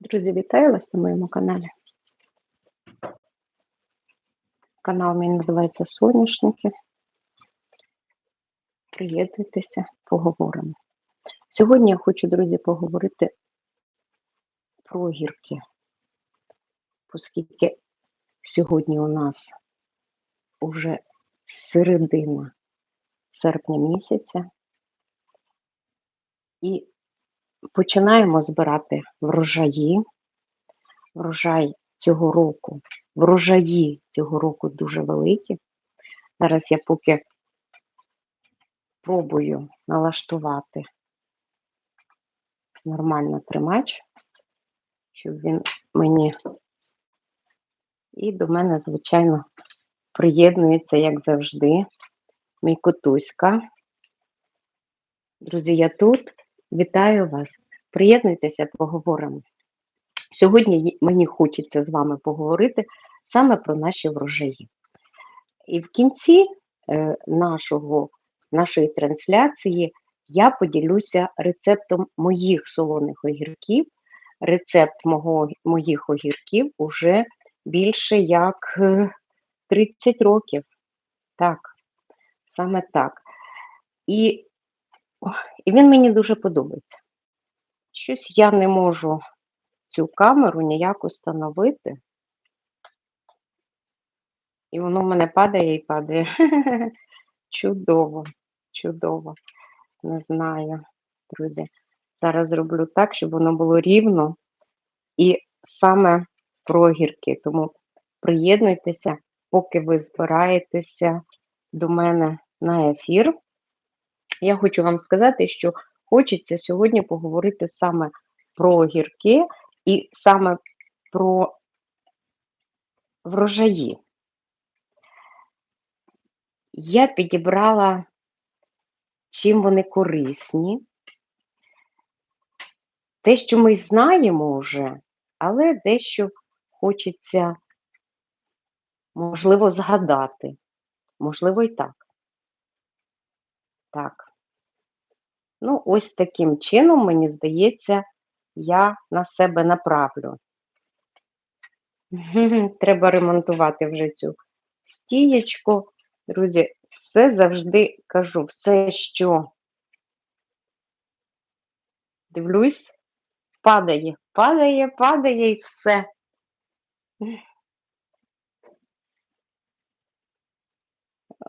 Друзі, вітаю вас на моєму каналі. Канал мій називається Соняшники. Приєднуйтеся, поговоримо. Сьогодні я хочу, друзі, поговорити про огірки, оскільки сьогодні у нас уже середина серпня місяця, і починаємо збирати врожаї. Врожай цього року, врожаї цього року дуже великі. Зараз я поки пробую налаштувати нормально тримач, щоб він мені і до мене, звичайно, приєднується, як завжди, мій котуська. Друзі, я тут. Вітаю вас. Приєднуйтеся, поговоримо. Сьогодні мені хочеться з вами поговорити саме про наші врожаї. І в кінці е, нашого, нашої трансляції я поділюся рецептом моїх солоних огірків. Рецепт мого, моїх огірків уже більше як 30 років. Так, саме так. І, і він мені дуже подобається. Щось я не можу цю камеру ніяк установити. І воно в мене падає і падає. Чудово, чудово. Не знаю, друзі. Зараз зроблю так, щоб воно було рівно і саме про огірки. Тому приєднуйтеся, поки ви збираєтеся до мене на ефір. Я хочу вам сказати, що хочеться сьогодні поговорити саме про огірки і саме про врожаї. Я підібрала, чим вони корисні. Те, що ми знаємо вже, але дещо хочеться, можливо, згадати. Можливо, і так. Так. Ну, ось таким чином, мені здається, я на себе направлю. Треба ремонтувати вже цю стієчку. Друзі, все завжди кажу, все, що дивлюсь, падає, падає, падає і все.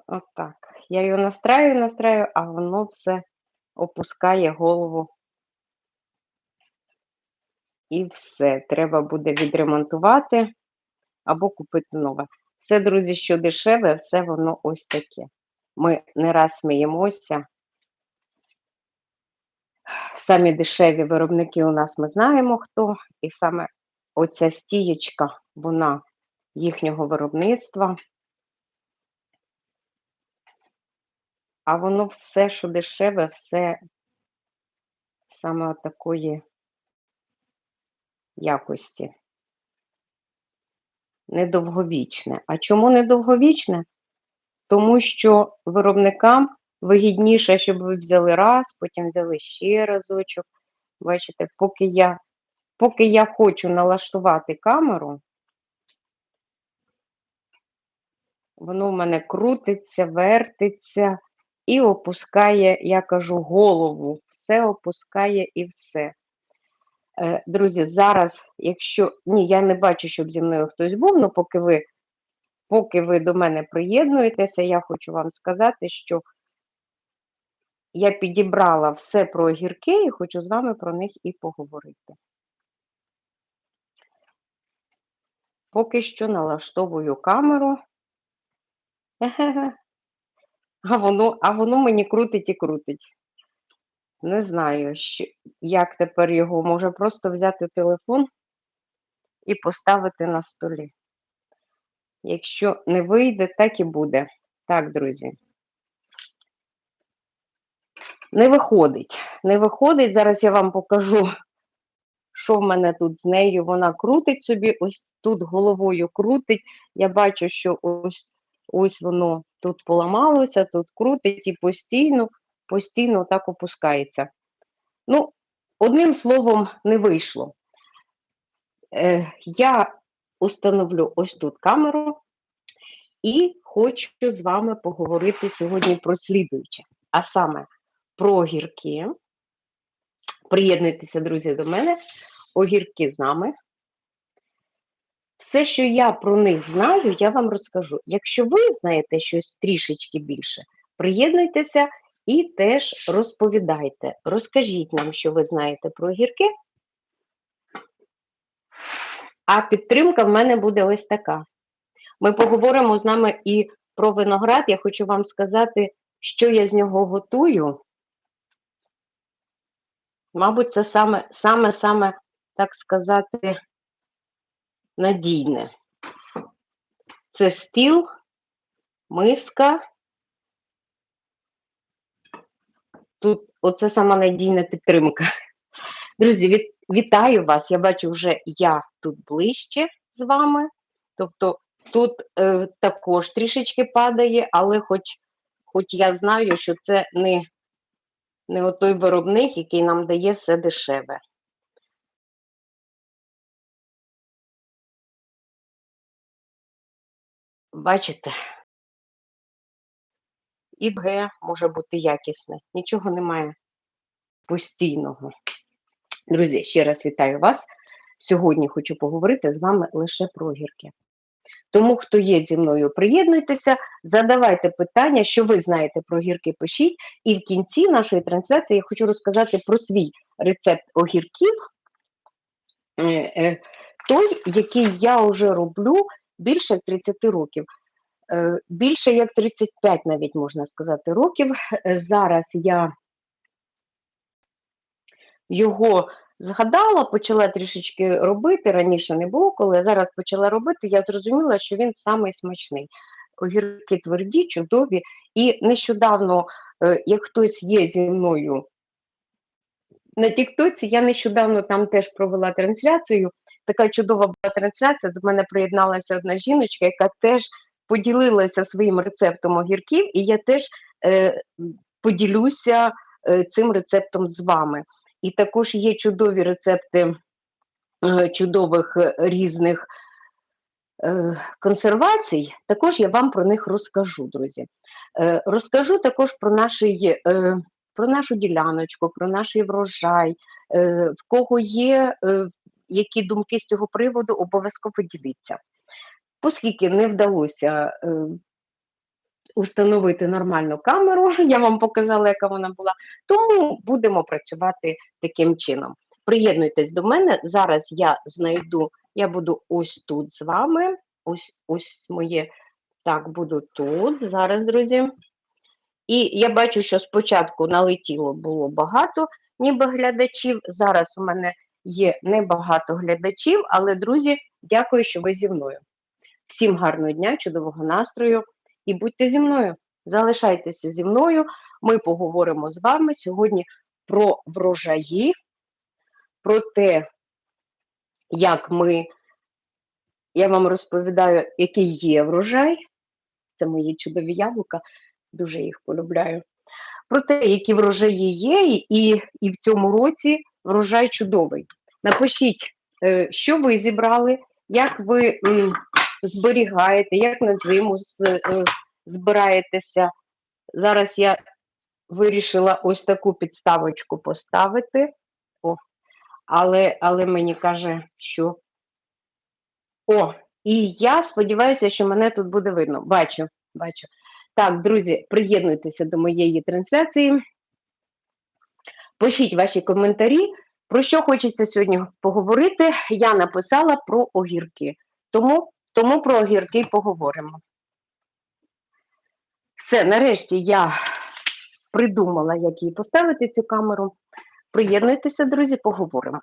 Отак. Я його настраю, настраю, а воно все опускає голову. І все. Треба буде відремонтувати або купити нове. Все, друзі, що дешеве, все воно ось таке. Ми не раз сміємося. Самі дешеві виробники у нас ми знаємо хто. І саме оця стієчка, вона їхнього виробництва. А воно все, що дешеве, все саме такої якості. Недовговічне. А чому недовговічне? Тому що виробникам вигідніше, щоб ви взяли раз, потім взяли ще разочок. Бачите, поки я, поки я хочу налаштувати камеру, воно в мене крутиться, вертиться і опускає, я кажу, голову. Все опускає і все. Е, друзі, зараз, якщо. Ні, я не бачу, щоб зі мною хтось був, але поки ви поки ви до мене приєднуєтеся, я хочу вам сказати, що я підібрала все про огірки і хочу з вами про них і поговорити. Поки що налаштовую камеру. А воно, а воно мені крутить і крутить. Не знаю, що, як тепер його може просто взяти телефон і поставити на столі. Якщо не вийде, так і буде. Так, друзі. Не виходить. Не виходить. Зараз я вам покажу, що в мене тут з нею. Вона крутить собі, ось тут головою крутить. Я бачу, що ось ось воно тут поламалося, тут крутить і постійно постійно так опускається. Ну, одним словом, не вийшло. Е, Я установлю ось тут камеру і хочу з вами поговорити сьогодні про слідуюче, а саме про огірки. Приєднуйтеся, друзі, до мене, огірки з нами. Все, що я про них знаю, я вам розкажу. Якщо ви знаєте щось трішечки більше, приєднуйтеся і теж розповідайте. Розкажіть нам, що ви знаєте про огірки. А підтримка в мене буде ось така. Ми поговоримо з нами і про виноград. Я хочу вам сказати, що я з нього готую. Мабуть, це саме, саме, саме, так сказати, надійне. Це стіл, миска. Тут оце сама надійна підтримка. Друзі, від, вітаю вас! Я бачу, вже я тут ближче з вами. Тобто тут е, також трішечки падає, але хоч хоч я знаю, що це не, не той виробник, який нам дає все дешеве. Бачите? І Г може бути якісне, нічого немає постійного. Друзі, ще раз вітаю вас. Сьогодні хочу поговорити з вами лише про огірки. Тому, хто є зі мною, приєднуйтеся, задавайте питання, що ви знаєте про огірки, пишіть. І в кінці нашої трансляції я хочу розказати про свій рецепт огірків, е, е, той, який я вже роблю більше 30 років. Е, більше як 35, навіть можна сказати, років. Зараз я його згадала, почала трішечки робити. Раніше не було, коли я зараз почала робити, я зрозуміла, що він самий смачний. Огірки тверді, чудові. І нещодавно, е, як хтось є зі мною на Тіктоці, я нещодавно там теж провела трансляцію. Така чудова була трансляція. До мене приєдналася одна жіночка, яка теж поділилася своїм рецептом огірків, і я теж е, поділюся е, цим рецептом з вами. І також є чудові рецепти е, чудових е, різних е, консервацій. Також я вам про них розкажу, друзі. Розкажу також про наші, про нашу діляночку, про наш врожай, в кого є які думки з цього приводу, обов'язково діліться. Оскільки не вдалося установити нормальну камеру, я вам показала, яка вона була, тому будемо працювати таким чином. Приєднуйтесь до мене, зараз я знайду, я буду ось тут з вами. Ось ось моє, так, буду тут, зараз, друзі. І я бачу, що спочатку налетіло було багато, ніби глядачів. Зараз у мене є небагато глядачів, але, друзі, дякую, що ви зі мною. Всім гарного дня, чудового настрою і будьте зі мною. Залишайтеся зі мною. Ми поговоримо з вами сьогодні про врожаї, про те, як ми, я вам розповідаю, який є врожай. Це мої чудові яблука, дуже їх полюбляю. Про те, які врожаї є, і, і в цьому році врожай чудовий. Напишіть, е, що ви зібрали, як ви зберігаєте, як на зиму е, збираєтеся. Зараз я вирішила ось таку підставочку поставити, О, але але мені каже, що. О, і я сподіваюся, що мене тут буде видно. Бачу, бачу. Так, друзі, приєднуйтеся до моєї трансляції. Пишіть ваші коментарі. Про що хочеться сьогодні поговорити? Я написала про огірки. Тому тому про огірки поговоримо. Все, нарешті я придумала, як її поставити цю камеру. Приєднуйтеся, друзі, поговоримо.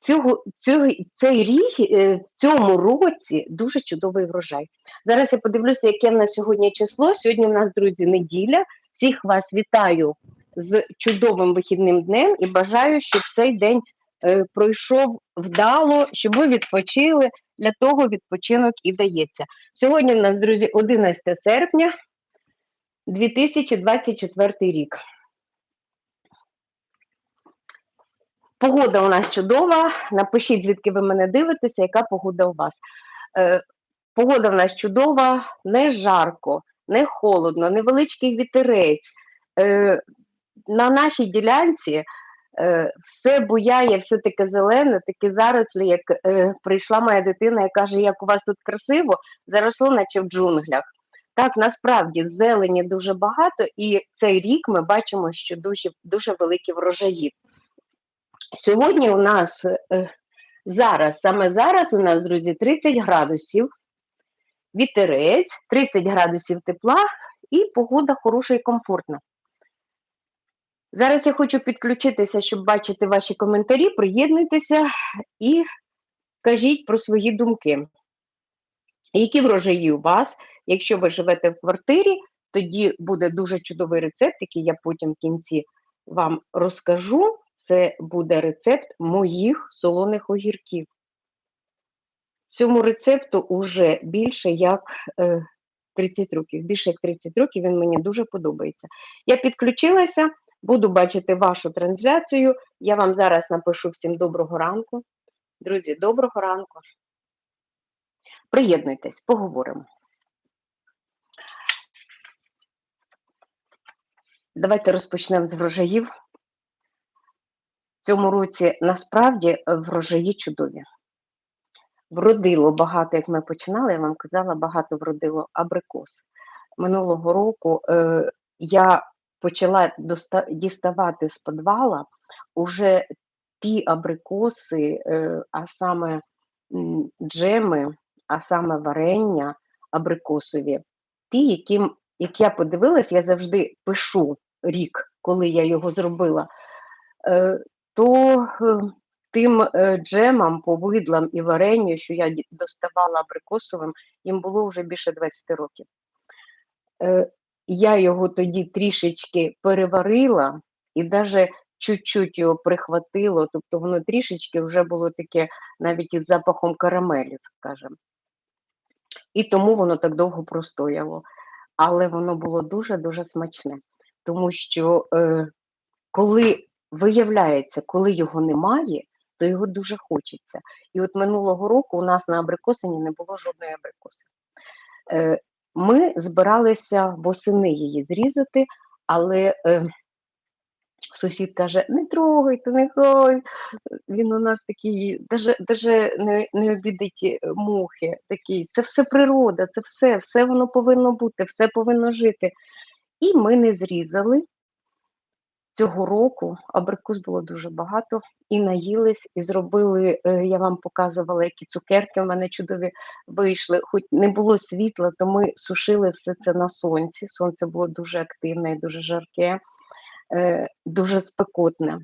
Цього, цього, Цей рік е, цьому році дуже чудовий врожай. Зараз я подивлюся, яке в нас сьогодні число. Сьогодні в нас, друзі, неділя. Всіх вас вітаю з чудовим вихідним днем і бажаю, щоб цей день е, пройшов вдало, щоб ви відпочили, для того відпочинок і дається. Сьогодні у нас, друзі, 11 серпня 2024 рік. Погода у нас чудова. Напишіть, звідки ви мене дивитеся, яка погода у вас. Е, Погода в нас чудова, не жарко, не холодно, невеличкий вітерець. Е, На нашій ділянці е, все буяє, все таке зелене, таке зарослі, як е, прийшла моя дитина і каже, як у вас тут красиво, заросло, наче в джунглях. Так, насправді зелені дуже багато, і цей рік ми бачимо, що дуже, дуже великі врожаї. Сьогодні у нас е, зараз, саме зараз у нас, друзі, 30 градусів, вітерець, 30 градусів тепла і погода хороша і комфортна. Зараз я хочу підключитися, щоб бачити ваші коментарі. Приєднуйтеся і кажіть про свої думки. Які врожаї у вас? Якщо ви живете в квартирі, тоді буде дуже чудовий рецепт, який я потім в кінці вам розкажу. Це буде рецепт моїх солоних огірків. Цьому рецепту вже більше як 30 років. Більше як 30 років він мені дуже подобається. Я підключилася, буду бачити вашу трансляцію. Я вам зараз напишу всім доброго ранку. Друзі, доброго ранку. Приєднуйтесь, поговоримо. Давайте розпочнемо з врожаїв. В цьому році насправді врожаї чудові. Вродило багато, як ми починали, я вам казала, багато вродило абрикос. Минулого року е, я почала діставати з підвала уже ті абрикоси, е, а саме джеми, а саме варення абрикосові. Ті, які, як я подивилась, я завжди пишу рік, коли я його зробила. Е, то е, тим джемам, повидлам і варенню, що я доставала абрикосовим, їм було вже більше 20 років. Я його тоді трішечки переварила і навіть чуть-чуть його прихватило, тобто воно трішечки вже було таке навіть із запахом карамелі, скажімо. І тому воно так довго простояло. Але воно було дуже-дуже смачне, тому що е, коли Виявляється, коли його немає, то його дуже хочеться. І от минулого року у нас на абрикосині не було жодної абрикоси. Е, ми збиралися восени її зрізати, але е, сусід каже: не трогайте, нехай. Він у нас такий, навіть не не обідить мухи. такий, Це все природа, це все, все воно повинно бути, все повинно жити. І ми не зрізали. Цього року абрикос було дуже багато, і наїлись, і зробили, е, я вам показувала, які цукерки в мене чудові вийшли. Хоч не було світла, то ми сушили все це на сонці. Сонце було дуже активне і дуже жарке, е, дуже спекотне.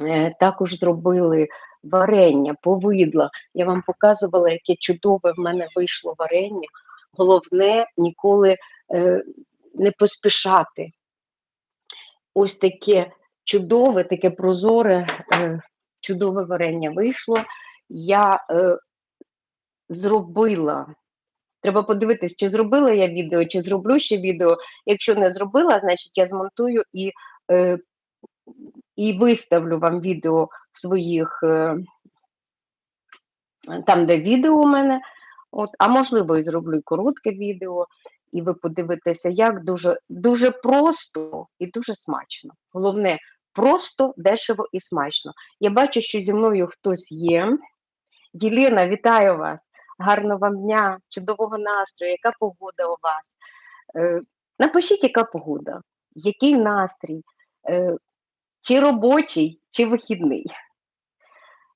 Е, також зробили варення, повидла. Я вам показувала, яке чудове в мене вийшло варення. Головне ніколи не поспішати ось таке чудове, таке прозоре, е, чудове варення вийшло. Я е, зробила. Треба подивитись, чи зробила я відео, чи зроблю ще відео. Якщо не зробила, значить я змонтую і е, і виставлю вам відео в своїх, е, там, де відео у мене. От, А можливо, і зроблю коротке відео і ви подивитеся, як дуже дуже просто і дуже смачно. Головне, просто, дешево і смачно. Я бачу, що зі мною хтось є. Єліна, вітаю вас! Гарного вам дня, чудового настрою, яка погода у вас? Е, Напишіть, яка погода, який настрій, е, чи робочий, чи вихідний.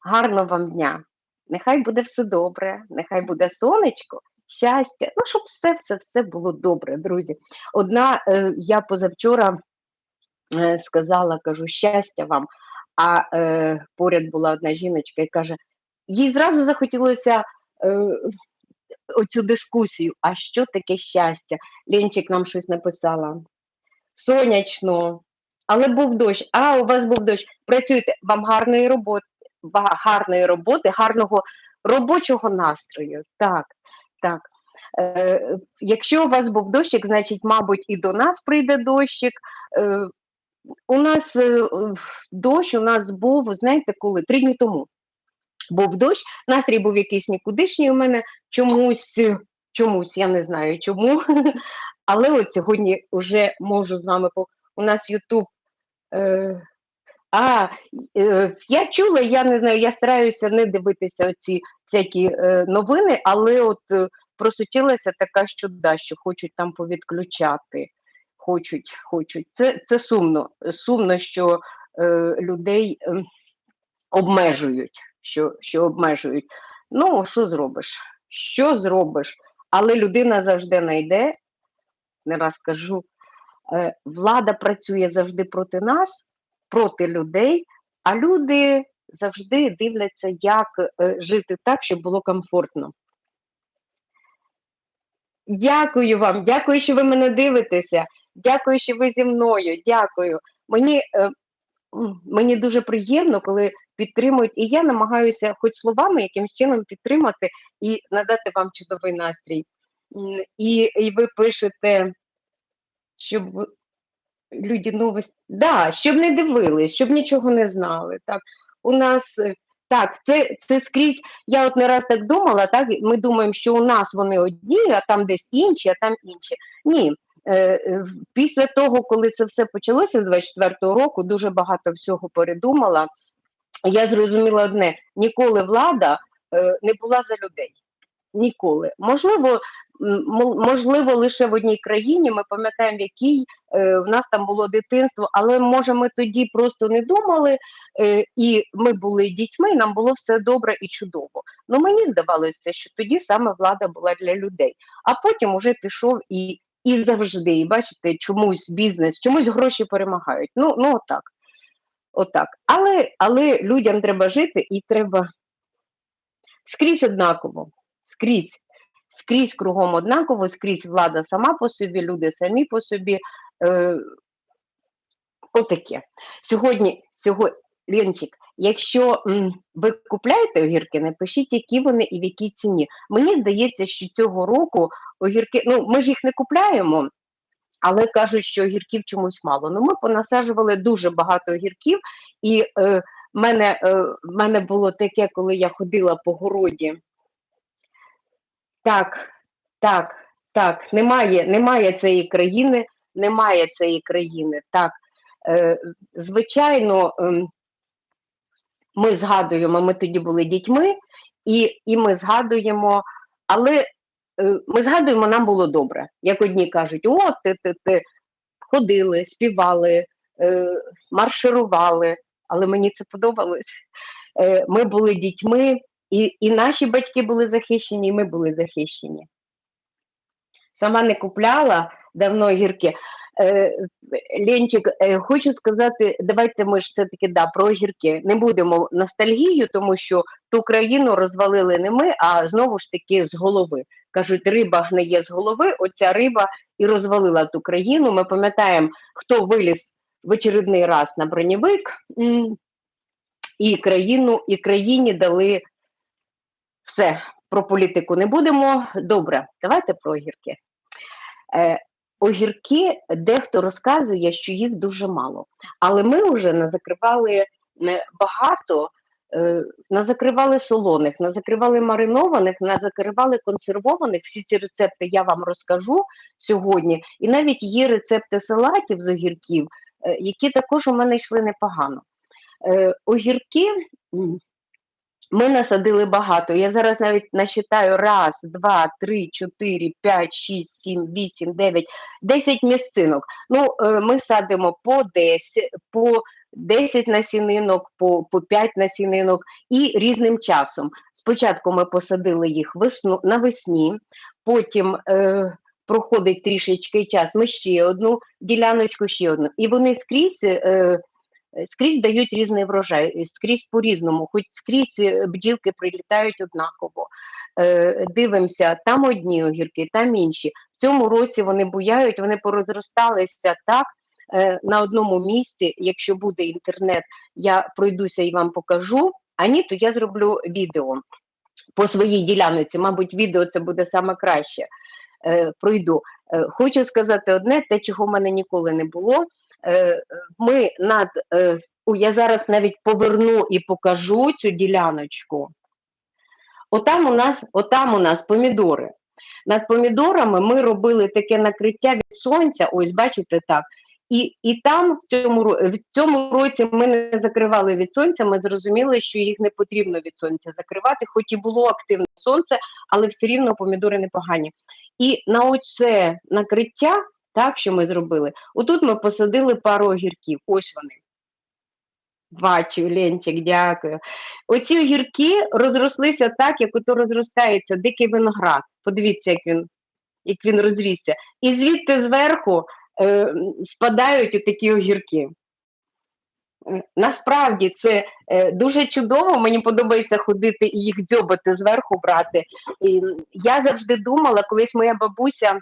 Гарного вам дня! Нехай буде все добре, нехай буде сонечко щастя, ну, щоб все-все-все було добре, друзі. Одна е, я позавчора е, сказала, кажу, щастя вам, а е, поряд була одна жіночка і каже, їй зразу захотілося. Е, Оцю дискусію, а що таке щастя? Ленчик нам щось написала. Сонячно, але був дощ. А, у вас був дощ. Працюйте, вам гарної роботи, гарної роботи, гарного робочого настрою. Так, так. Е, Якщо у вас був дощик, значить, мабуть, і до нас прийде дощик. Е, у нас е, дощ у нас був, знаєте, коли три дні тому був дощ, настрій був якийсь нікудишній у мене чомусь, чомусь, я не знаю чому. Але от сьогодні вже можу з вами по у нас Ютуб. А, е, я чула, я не знаю, я стараюся не дивитися оці всякі е, новини, але от е, просутілася така що да, що хочуть там повідключати. Хочуть, хочуть. Це це сумно. Сумно, що е, людей е, обмежують, що, що обмежують. Ну, що зробиш? Що зробиш? Але людина завжди знайде, не раз кажу, е, влада працює завжди проти нас, проти людей, а люди завжди дивляться, як е, жити так, щоб було комфортно. Дякую вам, дякую, що ви мене дивитеся. Дякую, що ви зі мною. Дякую. Мені е, мені дуже приємно, коли підтримують, і я намагаюся, хоч словами, якимось чином підтримати і надати вам чудовий настрій. І і ви пишете, щоб люди новості, да, щоб не дивились, щоб нічого не знали. Так, у нас е, так, це це скрізь. Я от не раз так думала, так ми думаємо, що у нас вони одні, а там десь інші, а там інші. Ні. Е, е, після того, коли це все почалося з 24-го року, дуже багато всього передумала. Я зрозуміла одне: ніколи влада не була за людей. Ніколи. Можливо, можливо, лише в одній країні. Ми пам'ятаємо, в якій е, в нас там було дитинство, але може ми тоді просто не думали, е, і ми були дітьми, і нам було все добре і чудово. Ну мені здавалося, що тоді саме влада була для людей, а потім уже пішов і і завжди. І бачите, чомусь бізнес, чомусь гроші перемагають. Ну, ну отак. Отак. Але, Але людям треба жити і треба скрізь однаково. Скрізь скрізь кругом однаково, скрізь влада сама по собі, люди самі по собі. Е, Отаке. Сьогодні, сьогодні, Ленчик, якщо м, ви купляєте огірки, напишіть, які вони і в якій ціні. Мені здається, що цього року огірки, ну ми ж їх не купляємо, але кажуть, що огірків чомусь мало. Ну ми понасаджували дуже багато огірків, і е, мене, е, мене було таке, коли я ходила по городі. Так, так, так, немає немає цієї країни, немає цієї країни. Так, е, звичайно, е, ми згадуємо, ми тоді були дітьми, і і ми згадуємо, але е, ми згадуємо, нам було добре. Як одні кажуть, о, ти ти, ти ходили, співали, е, марширували, але мені це подобалось. Е, Ми були дітьми. І і наші батьки були захищені, і ми були захищені. Сама не купляла давно гірки. Е, Ленчик, е, хочу сказати, давайте ми ж все-таки да, про огірки. Не будемо ностальгію, тому що ту країну розвалили не ми, а знову ж таки з голови. Кажуть, риба гниє з голови, оця риба і розвалила ту країну. Ми пам'ятаємо, хто виліз в очередний раз на бронєвик, і країну, і країні дали все, про політику не будемо. Добре, давайте про огірки. Е, Огірки дехто розказує, що їх дуже мало. Але ми вже назакривали е, багато, е, назакривали солоних, назакривали маринованих, назакривали консервованих. Всі ці рецепти я вам розкажу сьогодні. І навіть є рецепти салатів з огірків, е, які також у мене йшли непогано. Е, Огірки ми насадили багато. Я зараз навіть насчитаю раз, два, три, чотири, п'ять, шість, сім, вісім, дев'ять, десять місцинок. Ну, е, ми садимо по 10, по 10 насінинок, по по 5 насінинок і різним часом. Спочатку ми посадили їх весну навесні, потім е, проходить трішечки час. Ми ще одну діляночку, ще одну. І вони скрізь. Е, скрізь дають різний врожай, скрізь по-різному, хоч скрізь е, бджілки прилітають однаково. Е, дивимося, там одні огірки, там інші. В цьому році вони буяють, вони порозросталися так. На одному місці, якщо буде інтернет, я пройдуся і вам покажу. А ні, то я зроблю відео по своїй ділянці. Мабуть, відео це буде саме краще. Пройду. Хочу сказати одне, те, чого в мене ніколи не було. Е, Ми над е, я зараз навіть поверну і покажу цю діляночку. Отам у нас, отам у нас помідори. Над помідорами ми робили таке накриття від сонця, ось бачите так. І і там в цьому в цьому році ми не закривали від сонця. Ми зрозуміли, що їх не потрібно від сонця закривати, хоч і було активне сонце, але все рівно помідори непогані. І на оце накриття, так що ми зробили, отут ми посадили пару огірків. Ось вони. Бачу, Ленчик, дякую. Оці огірки розрослися так, як ото розростається дикий виноград. Подивіться, як він, як він розрісся. І звідти зверху е, спадають отакі огірки. Насправді це е, дуже чудово. Мені подобається ходити і їх дзьобати зверху брати. І я завжди думала, колись моя бабуся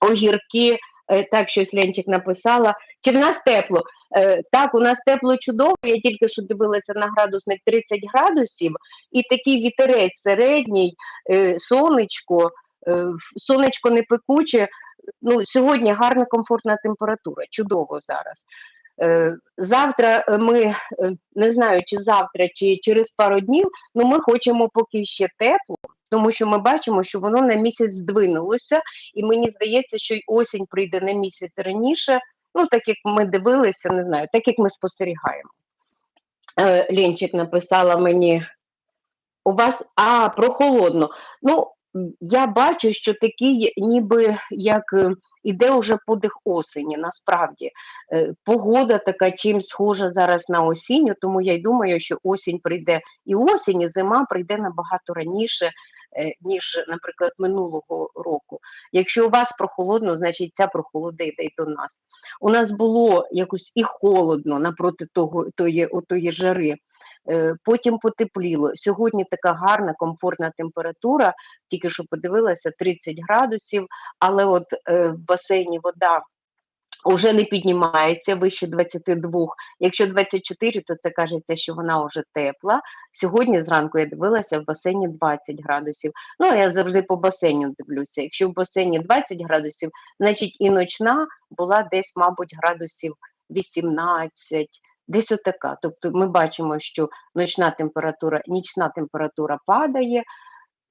огірки, е, так щось Ленчик написала. Чи в нас тепло? Е, так, у нас тепло чудово. Я тільки що дивилася на градусник 30 градусів, і такий вітерець середній, е, сонечко, сонечко не пекуче. Ну, сьогодні гарна комфортна температура, чудово зараз. Завтра ми не знаю, чи завтра, чи через пару днів, ну ми хочемо поки ще тепло, тому що ми бачимо, що воно на місяць здвинулося, і мені здається, що й осінь прийде на місяць раніше. Ну, так як ми дивилися, не знаю, так як ми спостерігаємо. Е, Ленчик написала мені у вас а прохолодно. Ну, я бачу, що такий, ніби як е, іде уже подих осені. Насправді Е, погода така чим схожа зараз на осінню, тому я й думаю, що осінь прийде і осінь, і зима прийде набагато раніше, ніж, наприклад, минулого року. Якщо у вас прохолодно, значить ця прохолода йде й до нас. У нас було якось і холодно напроти того тої, отої жари. Е, Потім потепліло. Сьогодні така гарна, комфортна температура, тільки що подивилася 30 градусів, але от е, в басейні вода вже не піднімається вище 22. Якщо 24, то це кажеться, що вона вже тепла. Сьогодні зранку я дивилася в басейні 20 градусів. Ну, я завжди по басейню дивлюся. Якщо в басейні 20 градусів, значить і ночна була десь, мабуть, градусів 18, десь отака. Тобто ми бачимо, що ночна температура, нічна температура падає.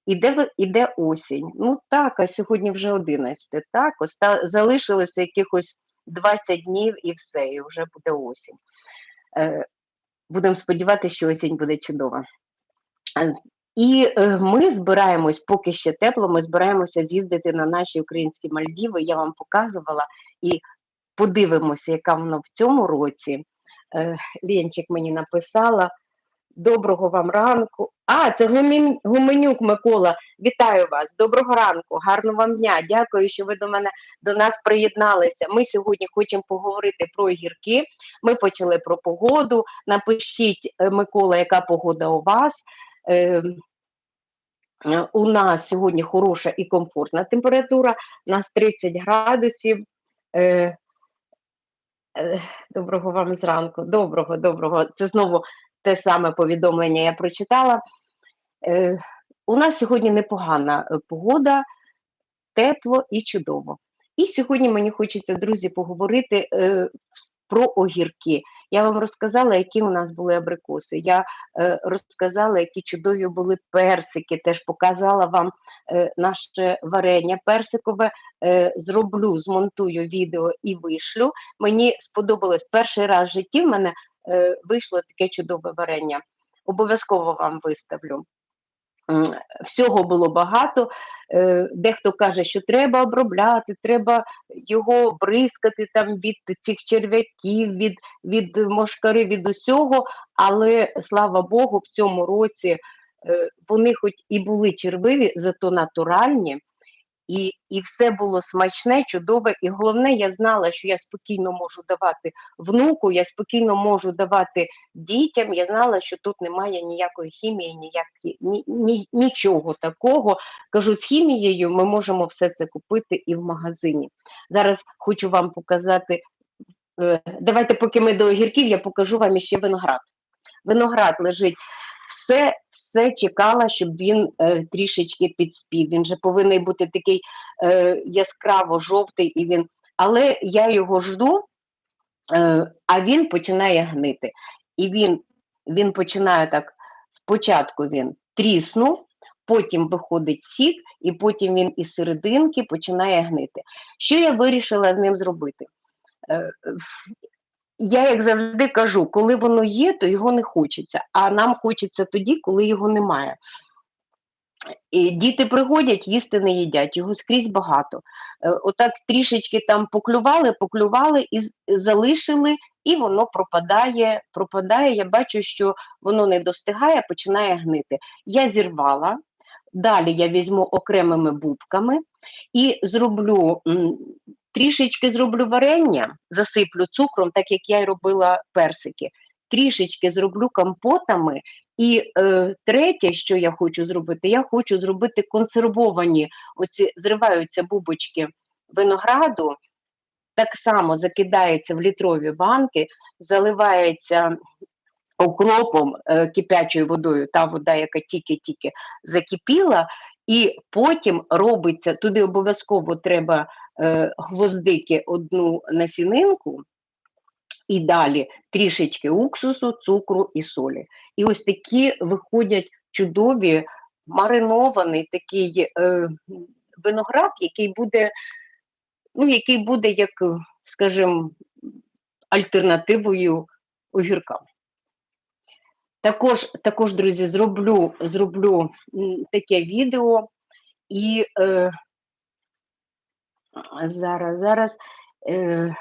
Іде, іде осінь. Ну так, а сьогодні вже 11. Так, оста, залишилося якихось 20 днів і все, і вже буде осінь. Е, будемо сподіватися, що осінь буде чудова. Е, І е, ми збираємось, поки ще тепло, ми збираємося з'їздити на наші українські Мальдіви. Я вам показувала і подивимося, яка вона в цьому році. Ленчик мені написала. Доброго вам ранку. А, це Гуменюк Микола. Вітаю вас. Доброго ранку, гарного вам дня. Дякую, що ви до мене до нас приєдналися. Ми сьогодні хочемо поговорити про огірки. Ми почали про погоду. Напишіть, е, Микола, яка погода у вас. Е, е, у нас сьогодні хороша і комфортна температура, у нас 30 градусів. Е, е, Доброго вам зранку. Доброго, доброго. Це знову те саме повідомлення я прочитала. Е, У нас сьогодні непогана е, погода, тепло і чудово. І сьогодні мені хочеться, друзі, поговорити е, про огірки. Я вам розказала, які у нас були абрикоси. Я розказала, які чудові були персики. Теж показала вам наше варення персикове. Зроблю, змонтую відео і вишлю. Мені сподобалось перший раз в житті. В мене вийшло таке чудове варення. Обов'язково вам виставлю. Всього було багато. Е, Дехто каже, що треба обробляти, треба його бризкати там від цих черв'яків, від, від мошкари, від усього. Але слава Богу, в цьому році е, вони хоч і були червиві, зато натуральні. І, і все було смачне, чудове. І головне, я знала, що я спокійно можу давати внуку, я спокійно можу давати дітям. Я знала, що тут немає ніякої хімії, ніякі, ні, ні, нічого такого. Кажу, з хімією ми можемо все це купити і в магазині. Зараз хочу вам показати. е, Давайте, поки ми до огірків, я покажу вам іще виноград. Виноград лежить все, все чекала, щоб він е, трішечки підспів. Він же повинен бути такий е, яскраво жовтий, і він. Але я його жду, Е, а він починає гнити. І він, він починає так, спочатку він тріснув, потім виходить сік, і потім він із серединки починає гнити. Що я вирішила з ним зробити? Е, я, як завжди, кажу, коли воно є, то його не хочеться, а нам хочеться тоді, коли його немає. І Діти приходять, їсти не їдять, його скрізь багато. Е, Отак трішечки там поклювали, поклювали і залишили, і воно пропадає. пропадає. Я бачу, що воно не достигає, починає гнити. Я зірвала, далі я візьму окремими бубками і зроблю трішечки зроблю варення, засиплю цукром, так як я й робила персики. Трішечки зроблю компотами, і е, третє, що я хочу зробити, я хочу зробити консервовані, оці зриваються бубочки винограду, так само закидається в літрові банки, заливається окропом, е, кипячою водою, та вода, яка тільки-тільки закипіла, і потім робиться, туди обов'язково треба е, гвоздики одну насінинку, і далі трішечки уксусу, цукру і солі. І ось такі виходять чудові маринований такий е, виноград, який буде, ну, який буде, як, скажімо, альтернативою огіркам. Також, також, друзі, зроблю, зроблю таке відео і е, зараз, зараз. Е,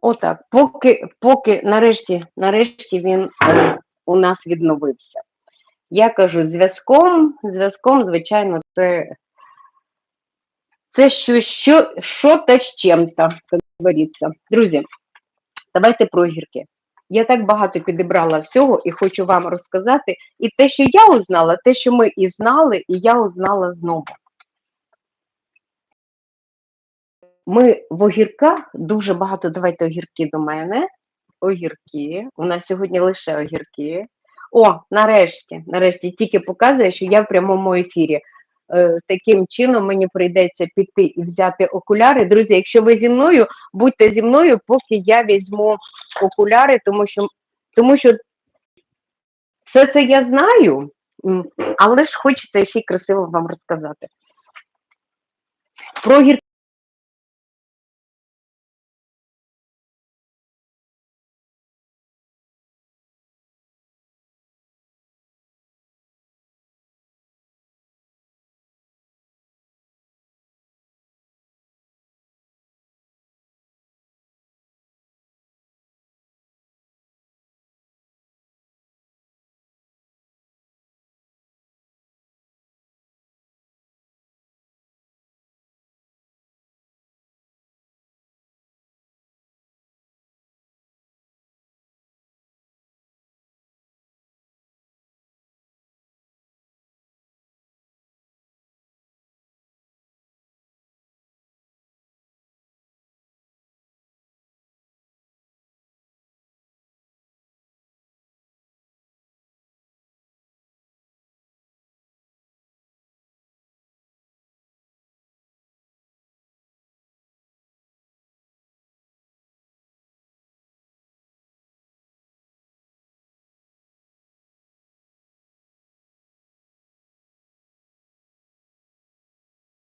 Отак, поки, поки нарешті, нарешті він е, у нас відновився. Я кажу, зв'язком, зв'язком, звичайно, це, це що, що, що та з чим-то, як говориться. Друзі, давайте про огірки. Я так багато підібрала всього і хочу вам розказати. І те, що я узнала, те, що ми і знали, і я узнала знову. Ми в огірках дуже багато, давайте огірки до мене. Огірки. У нас сьогодні лише огірки. О, нарешті, нарешті тільки показує, що я в прямому ефірі. Е, таким чином мені прийдеться піти і взяти окуляри. Друзі, якщо ви зі мною, будьте зі мною, поки я візьму окуляри, тому що, тому що все це я знаю, але ж хочеться ще й красиво вам розказати. Про